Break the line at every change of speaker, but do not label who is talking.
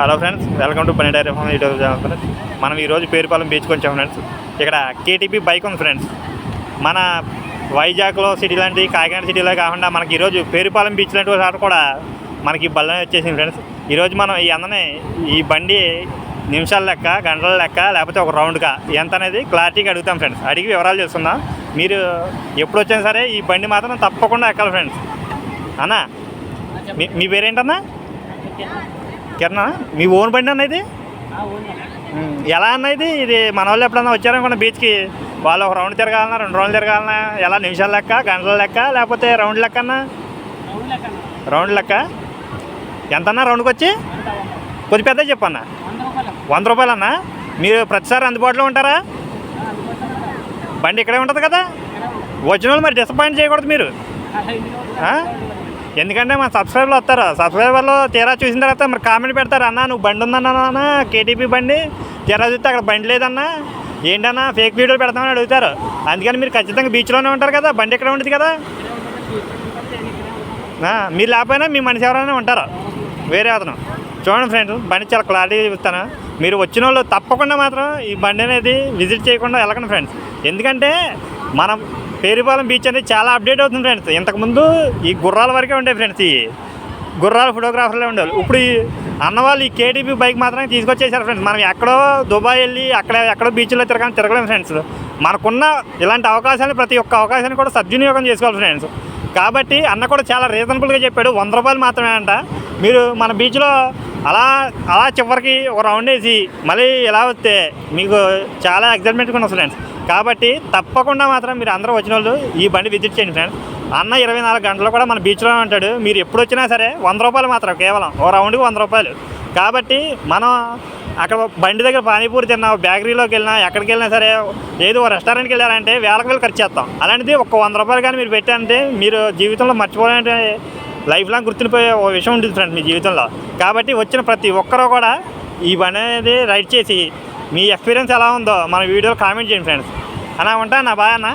Hello friends welcome to పని dairy farm YouTube channel friends మనం ఈరోజు పేరుపాలెం బీచ్కి వచ్చాం ఫ్రెండ్స్ ఇక్కడ కేటీపీ బైక్ ఉంది ఫ్రెండ్స్ మన వైజాగ్లో సిటీ లాంటి కాకినాడ సిటీలో కాకుండా మనకి ఈరోజు పేరుపాలెం బీచ్ లాంటి చోట కూడా మనకి బల్ల వచ్చేసింది ఫ్రెండ్స్ ఈరోజు మనం ఈ అందనే ఈ బండి నిమిషాల లెక్క గంటల లెక్క లేకపోతే ఒక రౌండ్గా ఎంత అనేది క్లారిటీగా అడుగుతాం ఫ్రెండ్స్ అడిగి వివరాలు తెలుసుకుందాం. మీరు ఎప్పుడు వచ్చినా సరే ఈ బండి మాత్రం తప్పకుండా ఎక్కాలి ఫ్రెండ్స్ అన్నా మీ మీ పేరేంటన్నా? కిరణ్ మీ ఓన్ బండి అన్న ఇది? ఎలా అన్న ఇది? ఇది మన వాళ్ళు ఎప్పుడన్నా వచ్చారనుకున్న బీచ్కి? వాళ్ళు ఒక రౌండ్ తిరగాలన్నా రెండు రౌండ్లు తిరగాలన్నా ఎలా నిమిషాల లెక్క గంటల లెక్క లేకపోతే రౌండ్ లెక్క అన్నా? రౌండ్ లెక్క. ఎంతన్నా రౌండ్కి వచ్చి కొద్ది పెద్ద చెప్పన్నా. వంద రూపాయలు అన్నా. మీరు ప్రతిసారి అందుబాటులో ఉంటారా? బండి ఇక్కడే ఉంటుంది కదా? వచ్చిన వాళ్ళు మరి డిసప్పాయింట్ చేయకూడదు మీరు. ఎందుకంటే మన సబ్స్క్రైబర్లు వస్తారు. సబ్స్క్రైబర్లు తీరా చూసిన తర్వాత మరి కామెంట్ పెడతారు అన్న నువ్వు బండి ఉందన్నా కేటీపీ బండి తీరా చూస్తే అక్కడ బండి లేదన్నా ఏంటన్నా ఫేక్ వీడియోలు పెడతామని అడుగుతారు. అందుకని మీరు ఖచ్చితంగా బీచ్లోనే ఉంటారు కదా బండి ఇక్కడ ఉంటుంది కదా? మీరు లేకపోయినా మీ మనిషి ఎవరైనా ఉంటారు వేరే అతను. చూడండి ఫ్రెండ్స్ బండి చాలా క్లారిటీగా చూపిస్తాను. మీరు వచ్చిన వాళ్ళు తప్పకుండా మాత్రం ఈ బండి అనేది విజిట్ చేయకుండా వెళ్ళకండి ఫ్రెండ్స్. ఎందుకంటే మనం పేరుపాలెం బీచ్ అనేది చాలా అప్డేట్ అవుతుంది ఫ్రెండ్స్ ఇంతకుముందు ఈ గుర్రాల వరకే ఉండే ఫ్రెండ్స్ ఈ. గుర్రాల ఫోటోగ్రాఫర్లే ఉండేవాళ్ళు. ఇప్పుడు ఈ అన్నవాళ్ళు ఈ కేటీపీ బైక్ మాత్రమే తీసుకొచ్చేసారు ఫ్రెండ్స్ మనం ఎక్కడో దుబాయ్ వెళ్ళి అక్కడ ఎక్కడో బీచ్లో తిరగడం తిరగలేము ఫ్రెండ్స్ మనకున్న ఇలాంటి అవకాశాలు ప్రతి ఒక్క అవకాశాన్ని కూడా సద్వినియోగం చేసుకోవాలి ఫ్రెండ్స్ కాబట్టి అన్న కూడా చాలా రీజనబుల్గా చెప్పాడు. వంద రూపాయలు మాత్రమే అంట. మీరు మన బీచ్లో అలా అలా చివరికి ఒక రౌండ్ వేసి మళ్ళీ ఇలా వస్తే మీకు చాలా ఎగ్జైట్మెంట్గా ఉంటుంది ఫ్రెండ్స్ కాబట్టి తప్పకుండా మాత్రం మీరు అందరూ వచ్చిన వాళ్ళు ఈ బండి విజిట్ చేయండి ఫ్రెండ్స్ అన్న ఇరవై నాలుగు గంటలు కూడా మన బీచ్లో ఉంటాడు. మీరు ఎప్పుడు వచ్చినా సరే వంద రూపాయలు మాత్రం కేవలం ఓ రౌండ్కి వంద రూపాయలు. కాబట్టి మనం అక్కడ బండి దగ్గర పానీపూరి తిన్నా బేకరీలోకి వెళ్ళినా ఎక్కడికి వెళ్ళినా సరే ఏదో ఒక రెస్టారెంట్కి వెళ్ళారంటే వేలకు వేలు ఖర్చు చేస్తాం. అలాంటిది ఒక వంద రూపాయలు కానీ మీరు పెట్టారంటే మీరు జీవితంలో మర్చిపోలేని లైఫ్ లాంగ్ గుర్తుండిపోయే ఓ విషయం ఉంటుంది ఫ్రెండ్ మీ జీవితంలో. కాబట్టి వచ్చిన ప్రతి ఒక్కరూ కూడా ఈ బండి అనేది రైడ్ చేసి మీ ఎక్స్పీరియన్స్ ఎలా ఉందో మన వీడియోలో కామెంట్ చేయండి ఫ్రెండ్స్ అన్నా ఉంటా నా బాగా అన్నా?